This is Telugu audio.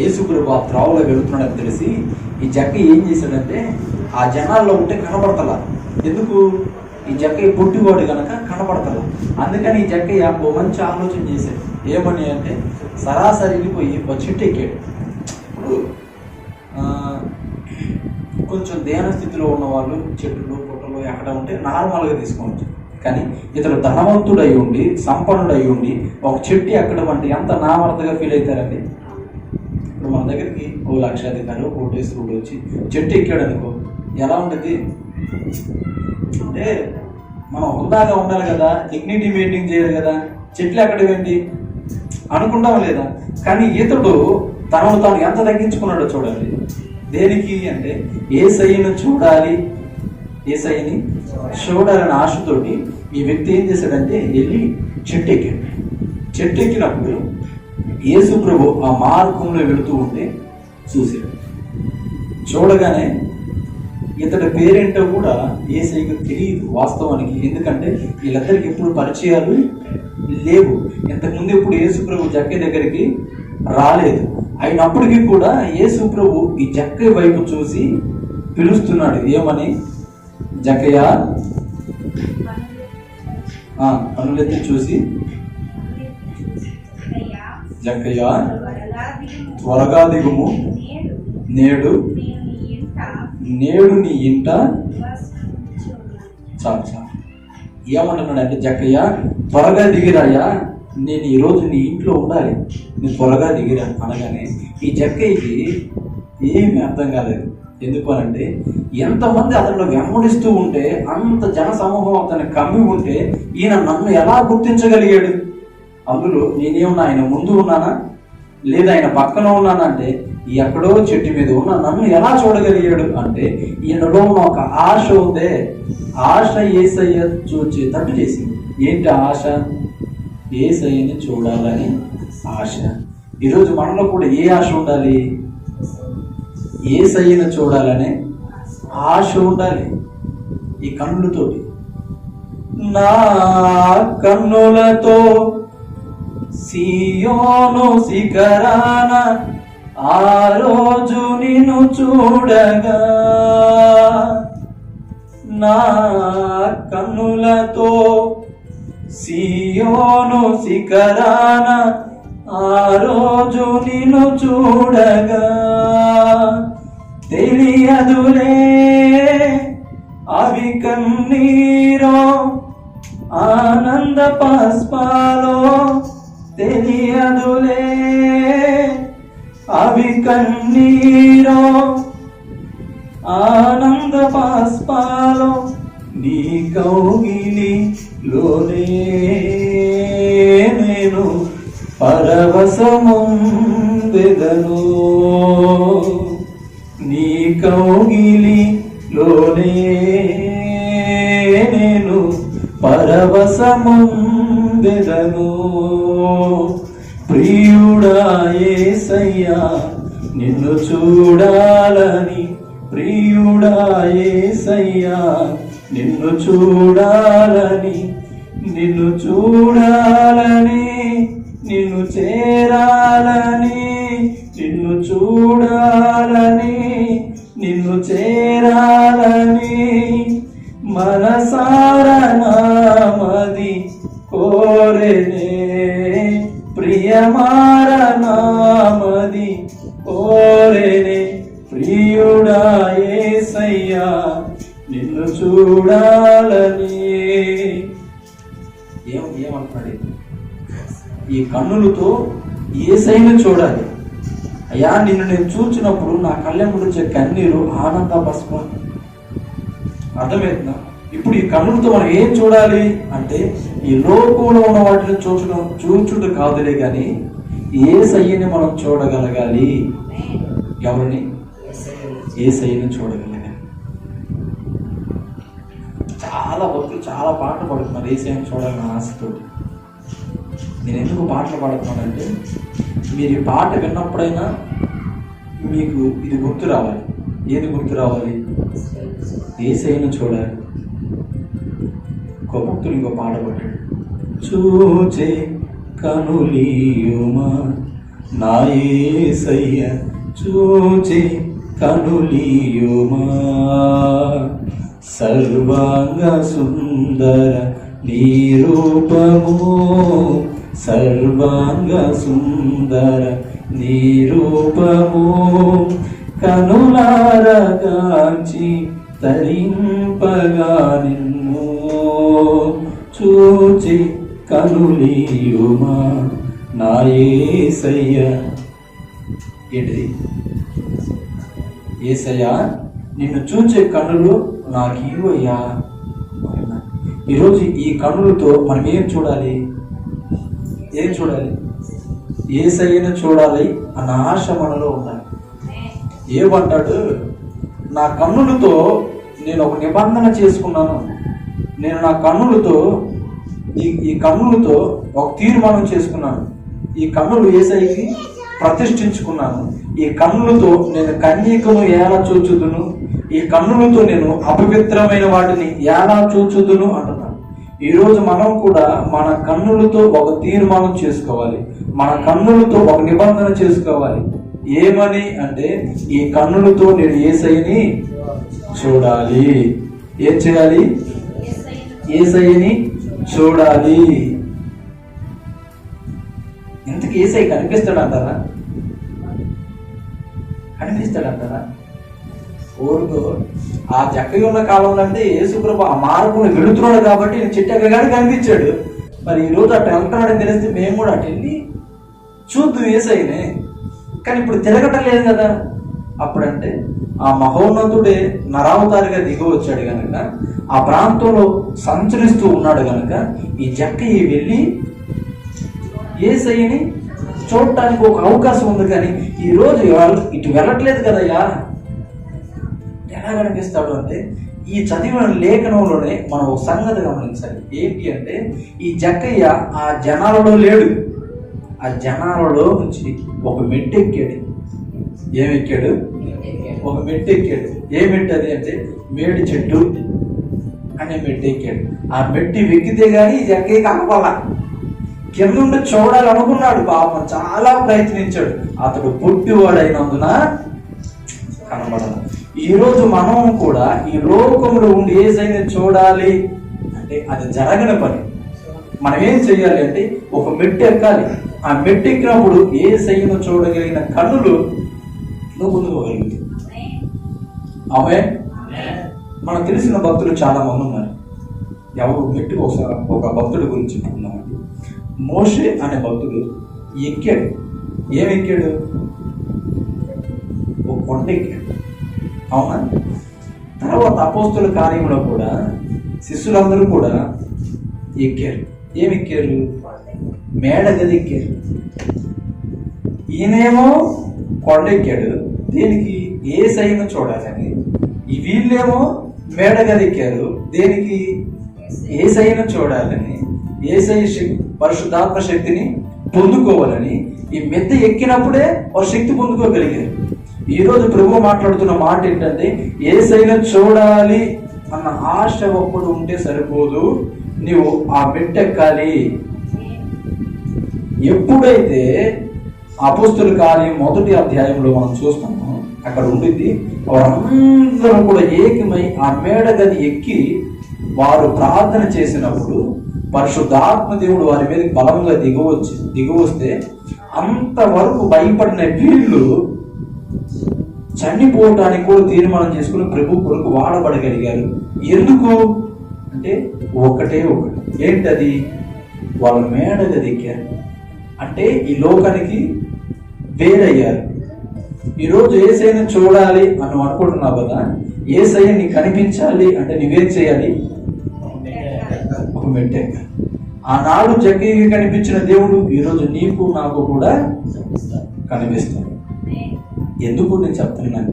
యేసుప్రభు ఆ త్రావులో వెళుతున్నాడని తెలిసి ఈ జక్క ఏం చేశాడంటే ఆ జనాల్లో ఉంటే కనబడతలా. ఎందుకు? ఈ జక్క పుట్టివాడు కనుక కనబడతలా. అందుకని ఈ జక్కయ్య ఓ మంచి ఆలోచన చేశాడు. ఏమని అంటే సరాసరికి పోయి ఒక చెట్టు ఎక్కాడు. ఇప్పుడు కొంచెం దేన స్థితిలో ఉన్న వాళ్ళు చెట్లు పుట్టలు ఎక్కడ ఉంటే నార్మల్గా తీసుకోవచ్చు. కానీ ఇతడు ధనవంతుడై ఉండి సంపన్నుడై ఉండి ఒక చెట్టు ఎక్కడం అంటే ఎంత నామర్థగా ఫీల్ అవుతారండి? ఇప్పుడు మన దగ్గరికి ఓ లక్షాధికారి ఓ కోటేశ్వరుడు వచ్చి చెట్టు ఎక్కాడు అనుకో ఎలా ఉంటుంది అంటే మనం హుందాగా ఉండాలి కదా డిగ్నిటీ మెయింటైన్ చేయాలి కదా చెట్లు ఎక్కడం ఏంటి? అనుకుంటాం లేదా? కానీ ఇతడు తనను తాను ఎంత తగ్గించుకున్నాడో చూడండి దేనికి అంటే ఏ సైను చూడాలి. ఏ సైని చూడాలని ఆశతోటి ఈ వ్యక్తి ఏం చేశాడంటే వెళ్ళి చెట్టు ఎక్కాడు. చెట్టు ఎక్కినప్పుడు యేసు ప్రభు ఆ మార్గంలో వెళుతూ ఉంటే చూశాడు. చూడగానే ఇతడి పేరేంటో కూడా ఏసైకి తెలియదు వాస్తవానికి. ఎందుకంటే వీళ్ళందరికీ ఎప్పుడు పరిచయాలు లేవు. ఇంతకుముందు ఎప్పుడు యేసు ప్రభు జక్క దగ్గరికి రాలేదు. అయినప్పటికీ కూడా యేసు ప్రభు ఈ జక్క వైపు చూసి పిలుస్తున్నాడు. ఏమని? జక్కయ్య? ఆ, పనులెత్తి చూసి జక్కయ్య త్వరగా దిగుము. నేడు. నేడు నీ ఇంట. చాలు చాలు. ఏమంటున్నాడంటే జక్కయ్య త్వరగా దిగిరాయా నేను ఈరోజు నీ ఇంట్లో ఉండాలి. నువ్వు త్వరగా దిగిరా అనగానే ఈ జక్కయ్యకి ఏమీ అర్థం కాలేదు. ఎందుకు అనంటే ఎంతమంది అతను వెంబడిస్తూ ఉంటే అంత జన సమూహం అతను కమ్మి ఉంటే ఈయన నన్ను ఎలా గుర్తించగలిగాడు? అందులో నేనేమన్నా ఆయన ముందు ఉన్నానా లేదా ఆయన పక్కన ఉన్నానంటే ఎక్కడో చెట్టు మీద ఉన్న నన్ను ఎలా చూడగలిగాడు అంటే ఈయనలో ఉన్న ఒక ఆశ ఉందే. ఆశ ఏసయ్య చూచేటట్టు చేసింది. ఏంటి ఆశ? ఏసయ్యని చూడాలని ఆశ. ఈరోజు మనలో కూడా ఏ ఆశ ఉండాలి? ఏసయ్యను చూడాలనే ఆశ ఉండాలి ఈ కన్నులతోటి. నా కన్నులతో సియోను శిఖరాన ఆ రోజు నిన్ను చూడగా. నా కన్నులతో సియోను శిఖరాన ఆ రోజు నిన్ను చూడగా. తెలియదులే అవి కన్నీరో ఆనంద పాస్పాలో తెలియదులే అవి కన్నీరో ఆనంద పాస్పాలో నీ కౌగిలి లోనే నేను పరవశముందెదను నీ కౌగిలి లోనే నేను పరవశముందెదను ప్రియుడా యేసయ్యా నిన్ను చూడాలని. ప్రియుడా సయ్యా నిన్ను చూడాలని. నిన్ను చూడాలని నిన్ను చేరాలని. నిన్ను చూడాలని నిన్ను చేరాలని. మనసారనా ఏమంటున్నాడు ఈ కన్నులతో ఏసైను చూడాలి. అయ్యా నిన్ను నేను చూచినప్పుడు నా కళ్ళెంబడి వచ్చే కన్నీరు ఆనంద భస్మ. అర్థమవుతుందా ఇప్పుడు ఈ కన్నులతో మనం ఏం చూడాలి అంటే ఈ లోకంలో ఉన్న వాటిని చూచడం చూచుడు కాదులే కానీ ఏ సయ్యని మనం చూడగలగాలి. ఎవరిని? ఏ సయ్యని చూడగలగాలి. చాలా భక్తులు చాలా పాటలు పడుతున్నారు ఏ సయ్యని చూడాలని ఆశతోటి. నేను ఎందుకు పాటలు పాడుతున్నానంటే మీరు ఈ పాట విన్నప్పుడైనా మీకు ఇది గుర్తు రావాలి. ఏది గుర్తు రావాలి? ఏసైనా చూడాలి. ఇంకో భక్తులు ఇంకో పాట పాడాడు. చూచే కనులీయుమా నా ఏసయ్య చూచే కనులియుమా సర్వాంగ సుందర నీరూపము సర్వాంగ సుందర నీరూపము కనులారగాచి తరింపగా నిన్ను చూచి కనులియుమా నా ఏంటిది? ఏసయ్యా నిన్ను చూచే కనులు నాకు ఇవ్వయ్యా ఈరోజు ఈ కనులతో మనం ఏం చూడాలి? ఏం చూడాలి? ఏసయ్యను చూడాలి అన్న ఆశ మనలో ఉండాలి. ఏమంటాడు? నా కన్నులతో నేను ఒక నిబంధన చేసుకున్నాను. నేను నా కన్నులతో ఈ ఈ కన్నులతో ఒక తీర్మానం చేసుకున్నాను. ఈ కన్నులు ఏసైకి ప్రతిష్ఠించుకున్నాను. ఈ కన్నులతో నేను కన్యకను ఎలా చూచుదును? ఈ కన్నులతో నేను అపవిత్రమైన వాటిని ఎలా చూచుదును అంటున్నాను ఈరోజు మనం కూడా మన కన్నులతో ఒక తీర్మానం చేసుకోవాలి. మన కన్నులతో ఒక నిబంధన చేసుకోవాలి. ఏమని అంటే ఈ కన్నులతో నేను ఏసైని చూడాలి. ఏం చేయాలి? ఏసైని చూడాలి. ఇంతకు ఏసై కనిపిస్తాడంటారా? కనిపిస్తాడంటారా? ఊరుకో. ఆ చక్కగా ఉన్న కాలంలో అంటే యేసుప్రభు ఆ మార్పును వెళుతున్నాడు కాబట్టి నేను చిట్టక్కగాడు కనిపించాడు. మరి ఈ రోజు అటు వెళ్తున్నాడని తెలిస్తే మేము కూడా అటు వెళ్ళి చూద్దాం ఏసైనే కానీ ఇప్పుడు తిరగటం లేదు కదా. అప్పుడంటే ఆ మహోన్నతుడే నరావతారిగా దిగి వచ్చాడు కనుక ఆ ప్రాంతంలో సంచరిస్తూ ఉన్నాడు కనుక ఈ జక్కయ్య వెళ్ళి ఏసైని చూడటానికి ఒక అవకాశం ఉంది కానీ ఈరోజు ఇటు వెళ్ళట్లేదు కదయ్యా? ఎలా కనిపిస్తాడు అంటే ఈ చదివిన లేఖనంలోనే మనం ఒక సంగతి గమనించాలి. ఏంటి అంటే ఈ జక్కయ్య ఆ జనాలలో లేడు. ఆ జనాలలో నుంచి ఒక మెట్టు ఎక్కాడు ఏమెక్కాడు ఒక మెట్టు ఎక్కాడు ఏ మెట్టు అది అంటే మేడి చెట్టు అనే మెట్టు ఎక్కాడు ఆ మెట్టి వెక్కితే గానీ ఈ జక్కయ్య కనపడాల. కింద నుండి చూడాలనుకున్నాడు పాపం చాలా ప్రయత్నించాడు. అతడు పుట్టివాడైనందున కనబడదు ఈరోజు మనం కూడా ఈ లోకంలో ఉండి ఏసైనా చూడాలి? అంటే అది జరగని పని. మనం ఏం చెయ్యాలి అంటే ఒక మెట్టు ఎక్కాలి. ఆ మెట్టు ఎక్కినప్పుడు ఏ సైను చూడగలిగిన కన్నులు నువ్వు పొందుకోగలుగుతావు ఆమె మనకు తెలిసిన భక్తులు చాలా మంది ఉన్నారు. ఎవరు మెట్టుకు ఒకసారి ఒక భక్తుడి గురించి చెప్పుకున్నామండి మోషే అనే భక్తుడు ఎక్కాడు. ఏం ఎక్కాడు? ఒక కొండ ఎక్కాడు. అవునా? తర్వాత అపోస్తుల కార్యంలో కూడా శిష్యులందరూ కూడా ఎక్కారు. ఏం ఎక్కారు? మేడ గది ఎక్కారు. ఈయనేమో కొండ ఎక్కాడు. దేనికి? ఏ సైను చూడాలని. వీళ్ళేమో మేడ గది ఎక్కారు. దేనికి? ఏ సైను చూడాలని. ఏ సై శక్తి పరిశుద్ధాత్మ శక్తిని పొందుకోవాలని. ఈ మెత్త ఎక్కినప్పుడే వారు శక్తి పొందుకోగలిగారు. ఈ రోజు ప్రభు మాట్లాడుతున్న మాట ఏంటంటే ఏ చూడాలి అన్న ఆశ ఒప్పుడు ఉంటే సరిపోదు. నీవు ఆ మెట్టెక్కాలి ఎప్పుడైతే అపుస్తులు కాలి మొదటి అధ్యాయంలో మనం చూస్తాము అక్కడ ఉండింది వారందరూ కూడా ఏకమై ఆ మేడ గది ఎక్కి వారు ప్రార్థన చేసినప్పుడు పరిశుద్ధాత్మ దేవుడు వారి మీద బలంగా దిగవచ్చు దిగవస్తే అంతవరకు భయపడిన వీళ్ళు చనిపోవటానికి కూడా తీర్మానం చేసుకుని ప్రభు కొరకు వాడబడగలిగారు ఎందుకు? అంటే ఒకటే ఒకటి. ఏంటది? వాళ్ళ మేడగా దిక్కారు. అంటే ఈ లోకానికి వేరయ్యారు. ఈరోజు ఏసైనా చూడాలి అని అనుకుంటున్నావు కదా? ఏసై నీకు కనిపించాలి అంటే నువ్వేం చేయాలి? ఒక ఆనాడు జగ్గయ్యకి కనిపించిన దేవుడు ఈరోజు నీకు నాకు కూడా కనిపిస్తాడు. ఎందుకు నేను చెప్తున్నానంటే